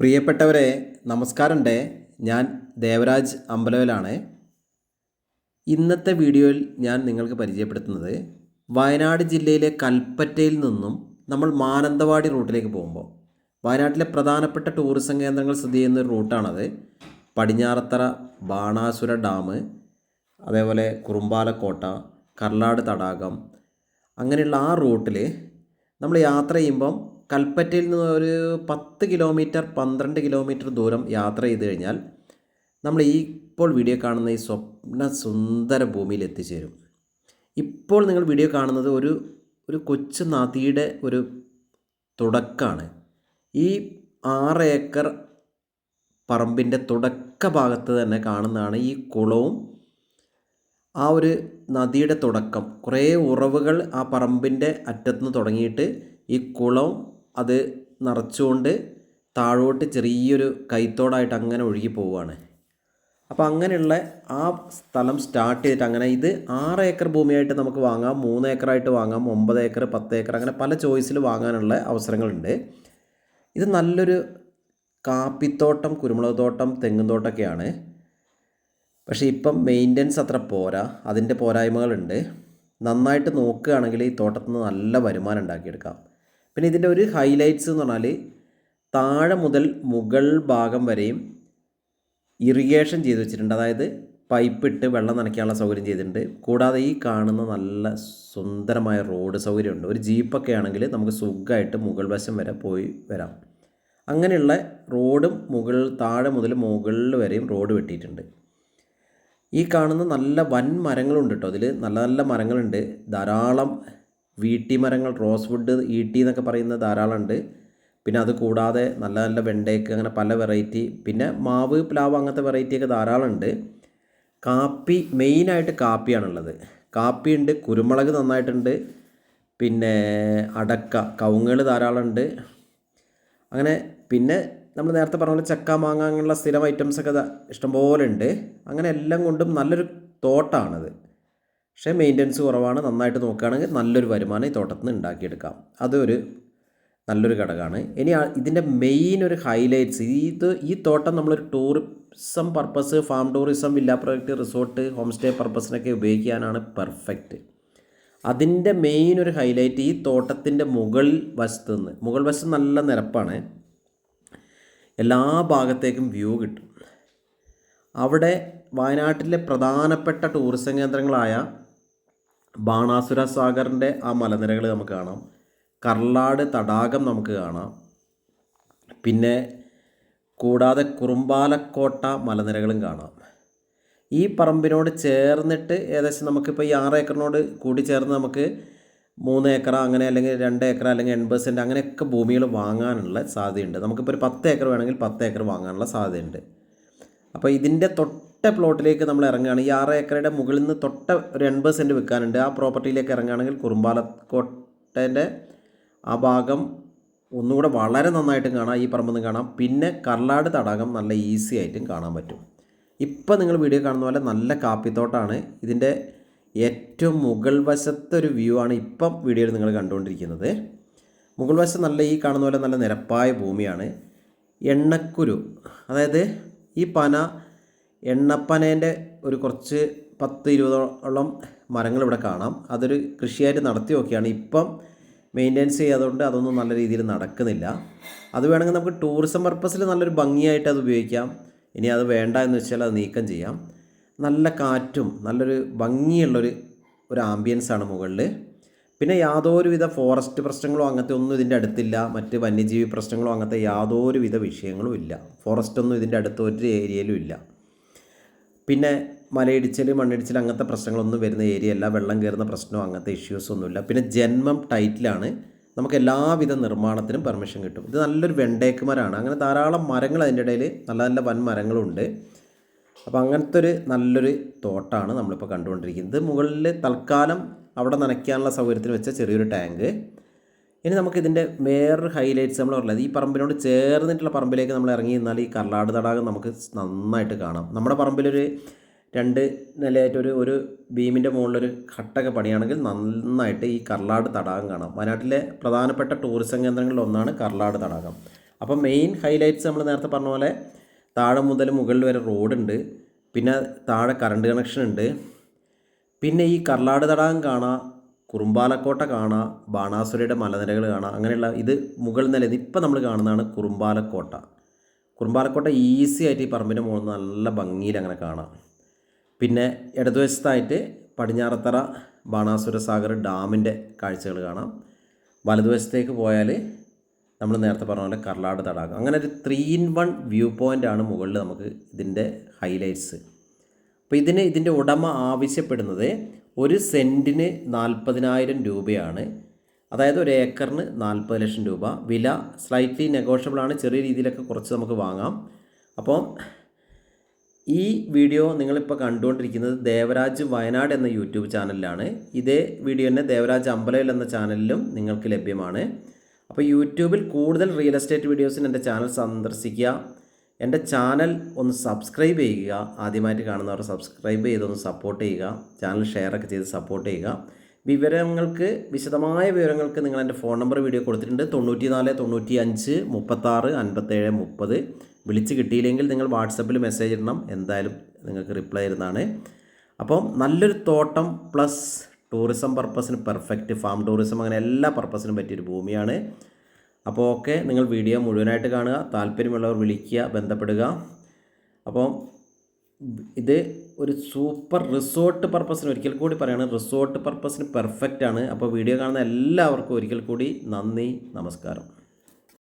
പ്രിയപ്പെട്ടവരെ നമസ്കാരമുണ്ട് ഞാൻ ദേവരാജ് അമ്പലവലാണ് ഇന്നത്തെ വീഡിയോയിൽ ഞാൻ നിങ്ങൾക്ക് പരിചയപ്പെടുത്തുന്നത് വയനാട് ജില്ലയിലെ കൽപ്പറ്റയിൽ നിന്നും നമ്മൾ മാനന്തവാടി റൂട്ടിലേക്ക് പോകുമ്പോൾ. വയനാട്ടിലെ പ്രധാനപ്പെട്ട ടൂറിസം കേന്ദ്രങ്ങൾ സ്ഥിതി ചെയ്യുന്ന ഒരു റൂട്ടാണത്. പടിഞ്ഞാറത്തറ ബാണാസുര ഡാം അതേപോലെ കുറുമ്പാലക്കോട്ട കർലാട് തടാകം. അങ്ങനെയുള്ള ആ റൂട്ടിൽ നമ്മൾ യാത്ര ചെയ്യുമ്പം കൽപ്പറ്റയിൽ നിന്ന് ഒരു പത്ത് കിലോമീറ്റർ പന്ത്രണ്ട് കിലോമീറ്റർ ദൂരം യാത്ര ചെയ്ത് കഴിഞ്ഞാൽ നമ്മൾ ഈ ഇപ്പോൾ വീഡിയോ കാണുന്ന ഈ സ്വപ്ന സുന്ദര ഭൂമിയിൽ എത്തിച്ചേരും. ഇപ്പോൾ നിങ്ങൾ വീഡിയോ കാണുന്നത് ഒരു ഒരു കൊച്ചു നദിയുടെ ഒരു തുടക്കമാണ് ഈ ആറ് ഏക്കർ പറമ്പിന്റെ തുടക്ക ഭാഗത്ത് തന്നെ കാണുന്നതാണ് ഈ കുളവും ആ ഒരു നദിയുടെ തുടക്കം കുറേ ഉറവുകൾ ആ പറമ്പിന്റെ അറ്റത്തുനിന്ന് തുടങ്ങിയിട്ട് ഈ കുളം അത് നിറച്ചുകൊണ്ട് താഴോട്ട് ചെറിയൊരു കൈത്തോടായിട്ട് അങ്ങനെ ഒഴുകി പോവുകയാണ്. അപ്പോൾ അങ്ങനെയുള്ള ആ സ്ഥലം സ്റ്റാർട്ട് ചെയ്തിട്ട് അങ്ങനെ ഇത് ആറ് ഏക്കർ ഭൂമിയായിട്ട് നമുക്ക് വാങ്ങാം മൂന്ന് ഏക്കറായിട്ട് വാങ്ങാം ഒമ്പത് ഏക്കർ പത്ത് ഏക്കർ അങ്ങനെ പല ചോയ്സിൽ വാങ്ങാനുള്ള അവസരങ്ങളുണ്ട്. ഇത് നല്ലൊരു കാപ്പിത്തോട്ടം കുരുമുളക് തോട്ടം തെങ്ങും തോട്ടമൊക്കെയാണ്. പക്ഷേ ഇപ്പം മെയിന്റനൻസ് അത്ര പോരാ. അതിന്റെ പോരായ്മകളുണ്ട്. നന്നായിട്ട് നോക്കുകയാണെങ്കിൽ ഈ തോട്ടത്തിൽ നിന്ന് നല്ല വരുമാനം ഉണ്ടാക്കിയെടുക്കാം. പിന്നെ ഇതിന്റെ ഒരു ഹൈലൈറ്റ്സ് എന്ന് പറഞ്ഞാൽ താഴെ മുതൽ മുകൾ ഭാഗം വരെയും ഇറിഗേഷൻ ചെയ്ത് വെച്ചിട്ടുണ്ട്. അതായത് പൈപ്പ് ഇട്ട് വെള്ളം നനയ്ക്കാനുള്ള സൗകര്യം ചെയ്തിട്ടുണ്ട്. കൂടാതെ ഈ കാണുന്ന നല്ല സുന്ദരമായ റോഡ് സൗകര്യമുണ്ട്. ഒരു ജീപ്പൊക്കെ ആണെങ്കിൽ നമുക്ക് സുഖമായിട്ട് മുകൾ വശം വരെ പോയി വരാം. അങ്ങനെയുള്ള റോഡും മുകൾ താഴെ മുതൽ മുകളിൽ വരെയും റോഡ് വെട്ടിയിട്ടുണ്ട്. ഈ കാണുന്ന നല്ല വൻ മരങ്ങളുണ്ട് കേട്ടോ അതിൽ നല്ല നല്ല മരങ്ങളുണ്ട്. ധാരാളം വീട്ടി മരങ്ങൾ റോസ് വുഡ് ഈട്ടി എന്നൊക്കെ പറയുന്ന ധാരാളം ഉണ്ട് പിന്നെ അത് കൂടാതെ നല്ല നല്ല വെണ്ടയ്ക്ക് അങ്ങനെ പല വെറൈറ്റി പിന്നെ മാവ് പ്ലാവ് അങ്ങനത്തെ വെറൈറ്റിയൊക്കെ ധാരാളം ഉണ്ട് കാപ്പി മെയിനായിട്ട് കാപ്പിയാണുള്ളത്. കാപ്പി ഉണ്ട് കുരുമുളക് നന്നായിട്ടുണ്ട് പിന്നെ അടക്ക കവുങ്ങുകൾ ധാരാളം ഉണ്ട് അങ്ങനെ പിന്നെ നമ്മൾ നേരത്തെ പറഞ്ഞ പോലെ ചക്ക മാങ്ങ അങ്ങനെയുള്ള സ്ഥിരം ഐറ്റംസൊക്കെ ഇഷ്ടംപോലെ ഉണ്ട്. അങ്ങനെ എല്ലാം കൊണ്ടും നല്ലൊരു തോട്ടമാണത് പക്ഷേ മെയിന്റനൻസ് കുറവാണ്. നന്നായിട്ട് നോക്കുകയാണെങ്കിൽ നല്ലൊരു വരുമാനം ഈ തോട്ടത്തിൽ നിന്ന് ഉണ്ടാക്കിയെടുക്കാം. അതൊരു നല്ലൊരു ഘടകമാണ്. ഇനി ഇതിന്റെ മെയിൻ ഒരു ഹൈലൈറ്റ്സ് ഇത് ഈ തോട്ടം നമ്മളൊരു tourism purpose farm tourism villa project resort home stay പർപ്പസിനൊക്കെ ഉപയോഗിക്കാനാണ് പെർഫെക്റ്റ് അതിന്റെ മെയിൻ ഒരു ഹൈലൈറ്റ് ഈ തോട്ടത്തിന്റെ മുകൾ വശത്ത് നിന്ന് മുകൾ വശം നല്ല നിരപ്പാണ്. എല്ലാ ഭാഗത്തേക്കും വ്യൂ കിട്ടും. അവിടെ വയനാട്ടിലെ പ്രധാനപ്പെട്ട ടൂറിസം കേന്ദ്രങ്ങളായ ബാണാസുര സാഗറിന്റെ ആ മലനിരകൾ നമുക്ക് കാണാം. കർലാട് തടാകം നമുക്ക് കാണാം. പിന്നെ കൂടാതെ കുറുമ്പാലക്കോട്ട മലനിരകളും കാണാം. ഈ പറമ്പിനോട് ചേർന്നിട്ട് ഏകദേശം നമുക്കിപ്പോൾ ഈ ആറ് ഏക്കറിനോട് കൂടി ചേർന്ന് നമുക്ക് മൂന്ന് ഏക്കർ അങ്ങനെ അല്ലെങ്കിൽ രണ്ട് ഏക്കർ അല്ലെങ്കിൽ എൺപത് സെന്റ് അങ്ങനെയൊക്കെ ഭൂമികൾ വാങ്ങാനുള്ള സാധ്യതയുണ്ട്. നമുക്കിപ്പോൾ ഒരു പത്ത് ഏക്കർ വേണമെങ്കിൽ പത്ത് ഏക്കർ വാങ്ങാനുള്ള സാധ്യതയുണ്ട്. അപ്പോൾ ഇതിന്റെ തൊട്ട പ്ലോട്ടിലേക്ക് നമ്മൾ ഇറങ്ങുകയാണ്. ഈ ആറ് ഏക്കറുടെ മുകളിൽ നിന്ന് തൊട്ട ഒരു എൺപത് സെന്റ് വിൽക്കാനുണ്ട്. ആ പ്രോപ്പർട്ടിയിലേക്ക് ഇറങ്ങുകയാണെങ്കിൽ കുറുമ്പാലക്കോട്ടേന്റെ ആ ഭാഗം ഒന്നുകൂടെ വളരെ നന്നായിട്ടും കാണാം. ഈ പറമ്പൊന്നും കാണാം. പിന്നെ കർലാട് തടാകം നല്ല ഈസി ആയിട്ടും കാണാൻ പറ്റും. ഇപ്പം നിങ്ങൾ വീഡിയോ കാണുന്ന പോലെ നല്ല കാപ്പിത്തോട്ടാണ്. ഇതിന്റെ ഏറ്റവും മുകൾ വശത്തൊരു വ്യൂ ആണ് ഇപ്പം വീഡിയോയിൽ നിങ്ങൾ കണ്ടുകൊണ്ടിരിക്കുന്നത്. മുകൾ വശം നല്ല ഈ കാണുന്ന പോലെ നല്ല നിരപ്പായ ഭൂമിയാണ്. എണ്ണക്കുരു അതായത് ഈ പന എണ്ണപ്പനേന്റെ ഒരു കുറച്ച് പത്ത് ഇരുപതോളം മരങ്ങൾ ഇവിടെ കാണാം. അതൊരു കൃഷിയായിട്ട് നടത്തി നോക്കിയാണ്. ഇപ്പം മെയിന്റെനൻസ് ചെയ്യാതുകൊണ്ട് അതൊന്നും നല്ല രീതിയിൽ നടക്കുന്നില്ല. അത് വേണമെങ്കിൽ നമുക്ക് ടൂറിസം പർപ്പസിൽ നല്ലൊരു ഭംഗിയായിട്ട് അത് ഉപയോഗിക്കാം. ഇനി അത് വേണ്ട എന്ന് വെച്ചാൽ അത് നീക്കം ചെയ്യാം. നല്ല കാറ്റും നല്ലൊരു ഭംഗിയുള്ളൊരു ഒരു ആംബിയൻസാണ് മുകളിൽ പിന്നെ യാതൊരുവിധ ഫോറസ്റ്റ് പ്രശ്നങ്ങളോ അങ്ങനത്തെ ഒന്നും ഇതിന്റെ അടുത്തില്ല. മറ്റ് വന്യജീവി പ്രശ്നങ്ങളോ അങ്ങനത്തെ യാതൊരുവിധ വിഷയങ്ങളും ഇല്ല. ഫോറസ്റ്റ് ഒന്നും ഇതിന്റെ അടുത്ത് ഒരു ഏരിയയിലും ഇല്ല. പിന്നെ മലയിടിച്ചൽ മണ്ണിടിച്ചൽ അങ്ങനത്തെ പ്രശ്നങ്ങളൊന്നും വരുന്ന ഏരിയ അല്ല. വെള്ളം കയറുന്ന പ്രശ്നമോ അങ്ങനത്തെ ഇഷ്യൂസ് ഒന്നുമില്ല. പിന്നെ ജന്മം ടൈറ്റിലാണ് നമുക്ക് എല്ലാവിധ നിർമ്മാണത്തിനും പെർമിഷൻ കിട്ടും. ഇത് നല്ലൊരു വെണ്ടേക്ക് മരമാണ് അങ്ങനെ ധാരാളം മരങ്ങൾ അതിന്റെ ഇടയിൽ നല്ല നല്ല വൻ മരങ്ങളുണ്ട്. അപ്പോൾ അങ്ങനത്തെ ഒരു നല്ലൊരു തോട്ടാണ് നമ്മളിപ്പോൾ കണ്ടുകൊണ്ടിരിക്കുന്നത്. മുകളിൽ തൽക്കാലം അവിടെ നനയ്ക്കാനുള്ള സൗകര്യത്തിന് വെച്ച ചെറിയൊരു ടാങ്ക്. ഇനി നമുക്കിതിന്റെ വേറൊരു ഹൈലൈറ്റ്സ് നമ്മൾ പറഞ്ഞത്. ഈ പറമ്പിനോട് ചേർന്നിട്ടുള്ള പറമ്പിലേക്ക് നമ്മൾ ഇറങ്ങി നിന്നാൽ ഈ കർലാട് തടാകം നമുക്ക് നന്നായിട്ട് കാണാം. നമ്മുടെ പറമ്പിലൊരു രണ്ട് നിലയായിട്ടൊരു ഒരു ബീമിന്റെ മുകളിലൊരു ഘട്ടൊക്കെ പണിയാണെങ്കിൽ നന്നായിട്ട് ഈ കർലാട് തടാകം കാണാം. വയനാട്ടിലെ പ്രധാനപ്പെട്ട ടൂറിസം കേന്ദ്രങ്ങളിൽ ഒന്നാണ് കർലാട് തടാകം. അപ്പോൾ മെയിൻ ഹൈലൈറ്റ്സ് നമ്മൾ നേരത്തെ പറഞ്ഞ പോലെ താഴെ മുതൽ മുകളിൽ വരെ റോഡുണ്ട്. പിന്നെ താഴെ കറണ്ട് കണക്ഷൻ ഉണ്ട്. പിന്നെ ഈ കർലാട് തടാകം കാണാം കുറുമ്പാലക്കോട്ട കാണാം ബാണാസുരയുടെ മലനിരകൾ കാണാം. അങ്ങനെയുള്ള ഇത് മുകൾ നില ഇപ്പം നമ്മൾ കാണുന്നതാണ് കുറുമ്പാലക്കോട്ട. കുറുമ്പാലക്കോട്ട ഈസി ആയിട്ട് ഈ പറമ്പിന്റെ മുകളിൽ നല്ല ഭംഗിയിൽ അങ്ങനെ കാണാം. പിന്നെ ഇടതുവശത്തായിട്ട് പടിഞ്ഞാറത്തറ ബാണാസുര സാഗർ ഡാമിന്റെ കാഴ്ചകൾ കാണാം. വലതുവശത്തേക്ക് പോയാൽ നമ്മൾ നേരത്തെ പറഞ്ഞ പോലെ കർലാട് തടാകം. അങ്ങനെ ഒരു ത്രീ ഇൻ വൺ വ്യൂ പോയിന്റാണ് മുകളിൽ നമുക്ക് ഇതിന്റെ ഹൈലൈറ്റ്സ് അപ്പോൾ ഇതിന് ഇതിന്റെ ഉടമ ആവശ്യപ്പെടുന്നത് ഒരു സെന്റിന് നാൽപ്പതിനായിരം രൂപയാണ്. അതായത് ഒരു ഏക്കറിന് നാൽപ്പത് ലക്ഷം രൂപ. വില സ്ലൈറ്റ്ലി നെഗോഷ്യബിൾ ആണ്. ചെറിയ രീതിയിലൊക്കെ കുറച്ച് നമുക്ക് വാങ്ങാം. അപ്പോൾ ഈ വീഡിയോ നിങ്ങളിപ്പോൾ കണ്ടുകൊണ്ടിരിക്കുന്നത് ദേവരാജ് വയനാട് എന്ന യൂട്യൂബ് ചാനലിലാണ് ഇതേ വീഡിയോ തന്നെ ദേവരാജ് അമ്പലയിൽ എന്ന ചാനലിലും നിങ്ങൾക്ക് ലഭ്യമാണ്. അപ്പോൾ യൂട്യൂബിൽ കൂടുതൽ റിയൽ എസ്റ്റേറ്റ് വീഡിയോസിന് എന്റെ ചാനൽ സന്ദർശിക്കുക. എന്റെ ചാനൽ ഒന്ന് സബ്സ്ക്രൈബ് ചെയ്യുക. ആദ്യമായിട്ട് കാണുന്നവർ സബ്സ്ക്രൈബ് ചെയ്തൊന്ന് സപ്പോർട്ട് ചെയ്യുക. ചാനൽ ഷെയറൊക്കെ ചെയ്ത് സപ്പോർട്ട് ചെയ്യുക. വിവരങ്ങൾക്ക് വിശദമായ വിവരങ്ങൾക്ക് നിങ്ങൾ എന്റെ ഫോൺ നമ്പർ വീഡിയോ കൊടുത്തിട്ടുണ്ട്. തൊണ്ണൂറ്റി നാല് തൊണ്ണൂറ്റി അഞ്ച് മുപ്പത്താറ് അൻപത്തേഴ് മുപ്പത്. വിളിച്ച് കിട്ടിയില്ലെങ്കിൽ നിങ്ങൾ വാട്സപ്പിൽ മെസ്സേജ് ഇടണം. എന്തായാലും നിങ്ങൾക്ക് റിപ്ലൈ തരുന്നതാണ്. അപ്പം നല്ലൊരു തോട്ടം പ്ലസ് ടൂറിസം പർപ്പസിന് പെർഫെക്റ്റ് ഫാം ടൂറിസം അങ്ങനെ എല്ലാ പർപ്പസിനും പറ്റിയൊരു ഭൂമിയാണ്. അപ്പോൾ ഓക്കെ നിങ്ങൾ വീഡിയോ മുഴുവനായിട്ട് കാണുക താല്പര്യമുള്ളവർ വിളിക്കുക ബന്ധപ്പെടുക. അപ്പോൾ ഇത് ഒരു സൂപ്പർ റിസോർട്ട് പർപ്പസിന് ഒരിക്കൽ കൂടി പറയുകയാണ് റിസോർട്ട് പർപ്പസിന് പെർഫെക്റ്റ് ആണ്. അപ്പോൾ വീഡിയോ കാണുന്ന എല്ലാവർക്കും ഒരിക്കൽ കൂടി നന്ദി നമസ്കാരം.